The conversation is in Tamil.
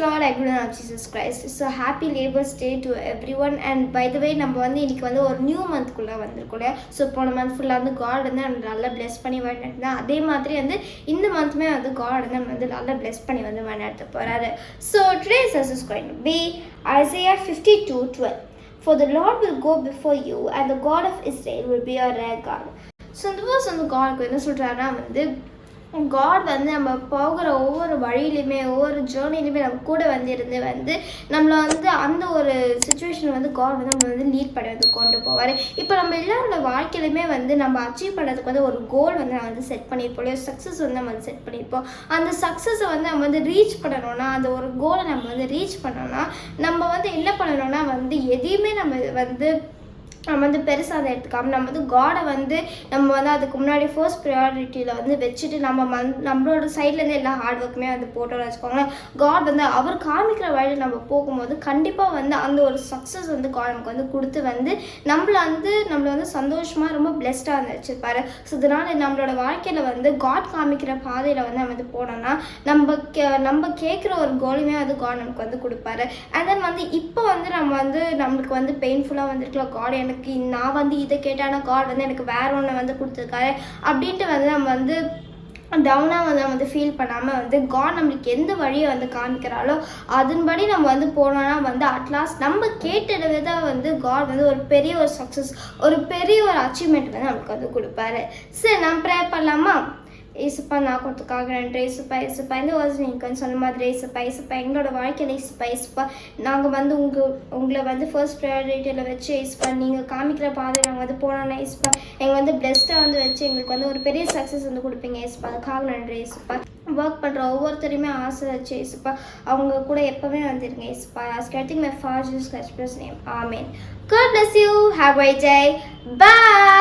Lord I good good Jesus Christ so happy labours day to everyone and by the way நம்ம வந்து இன்னைக்கு வந்து ஒரு நியூ மந்த்குள்ளே வந்திருக்கோம் இல்லையா? ஸோ போன மந்த் ஃபுல்லாக வந்து காட் வந்து நம்ம நல்லா பிளெஸ் பண்ணி வழிநடத்தினா அதே மாதிரி வந்து இந்த மந்த்துமே வந்து காட் வந்து நம்ம வந்து நல்லா பிளெஸ் பண்ணி வந்து வழிநடத்த போகிறாரு so today Jesus going be be Isaiah 52 12. For the Lord will go before you, and the God of Israel will be your rear guard so இந்த வேர்ஸ் வந்து காட்க்கு என்ன சொல்கிறாருன்னா வந்து காட் வந்து நம்ம போகிற ஒவ்வொரு வழியிலையுமே ஒவ்வொரு ஜேர்னிலையுமே நம்ம கூட வந்து இருந்து வந்து நம்மளை வந்து அந்த ஒரு சுச்சுவேஷன் வந்து காட் வந்து நம்ம வந்து லீட் பண்ணி வந்து கொண்டு போவார். இப்போ நம்ம எல்லாரோட வாழ்க்கையிலுமே வந்து நம்ம அச்சீவ் பண்ணுறதுக்கு வந்து ஒரு கோல் வந்து நம்ம வந்து செட் பண்ணியிருப்போம் இல்லையா? சக்ஸஸ் வந்து நம்ம வந்து செட் பண்ணியிருப்போம் அந்த சக்ஸஸை வந்து நம்ம வந்து ரீச் பண்ணணும்னா அந்த ஒரு கோலை நம்ம வந்து ரீச் பண்ணோம்னா நம்ம வந்து என்ன பண்ணணும்னா வந்து எதையுமே நம்ம வந்து நம்ம வந்து பெருசாக அதை எடுத்துக்காம நம்ம வந்து காடை வந்து நம்ம வந்து அதுக்கு முன்னாடி ஃபர்ஸ்ட் ப்ரையாரிட்டியில் வந்து வச்சுட்டு நம்ம மந் நம்மளோட சைட்லேருந்து எல்லா ஹார்ட் ஒர்க்குமே வந்து போட்டோம்னு வச்சுக்கோங்களேன். காட் வந்து அவர் காமிக்கிற வழியில் நம்ம போகும்போது கண்டிப்பாக வந்து அந்த ஒரு சக்ஸஸ் வந்து காட் நமக்கு வந்து கொடுத்து வந்து நம்மளை வந்து நம்மளை வந்து சந்தோஷமாக ரொம்ப பிளெஸ்டாக வந்து வச்சுருப்பாரு. ஸோ இதனால் நம்மளோட வாழ்க்கையில் வந்து காட் காமிக்கிற பாதையில் வந்து நம்ம வந்து போனோம்னா நம்ம கே நம்ம கேட்குற ஒரு கோலுமே வந்து காட் நமக்கு வந்து கொடுப்பாரு. அண்ட் தென் வந்து இப்போ வந்து நம்ம வந்து நம்மளுக்கு வந்து பெயின்ஃபுல்லாக வந்துருக்கலாம் காட் எனக்கு நான் வந்து இதை கேட்டான காட் வந்து எனக்கு வேற ஒன்று வந்து கொடுத்துருக்காரு அப்படின்ட்டு வந்து நம்ம வந்து டவுனாக வந்து நம்ம வந்து ஃபீல் பண்ணாமல் வந்து காட் நம்மளுக்கு எந்த வழியை வந்து காமிக்கிறாளோ அதன்படி நம்ம வந்து போனோம்னா வந்து அட்லாஸ்ட் நம்ம கேட்டதை விட வந்து காட் வந்து ஒரு பெரிய ஒரு சக்ஸஸ் ஒரு பெரிய ஒரு அச்சீவ்மெண்ட் வந்து நமக்கு வந்து கொடுப்பாரு. சரி நம்ம ப்ரே பண்ணலாமா? ஏசுப்பா நான் கொடுத்துக்காக நன்றி. ஏசுப்பா ஏசுப்பா இந்த வருஷம் நீங்கள் சொன்ன மாதிரி ஏசுப்பா ஏசுப்பா எங்களோட வாழ்க்கையில் ஏசுப்பா ஏசுப்பா. நாங்கள் வந்து உங்கள் உங்களை வந்து ஃபர்ஸ்ட் ப்ரையாரிட்டியில் வச்சு ஏசுப்பா. நீங்கள் காமிக்கிற பாதை நாங்கள் வந்து போனோன்னா ஏசுப்பா. எங்கள் வந்து பெஸ்ட்டாக வந்து வச்சு எங்களுக்கு வந்து ஒரு பெரிய சக்ஸஸ் வந்து கொடுப்பீங்க ஏசுப்பா. அதுக்காக நன்றி ஏசுப்பா. ஒர்க் பண்ணுற ஒவ்வொருத்தரையுமே ஆசை வச்சு ஏசுப்பா. அவங்க கூட எப்போவுமே வந்துருங்க ஏசுப்பா. Skating my fast express name amen God bless you. Have a great day. Bye.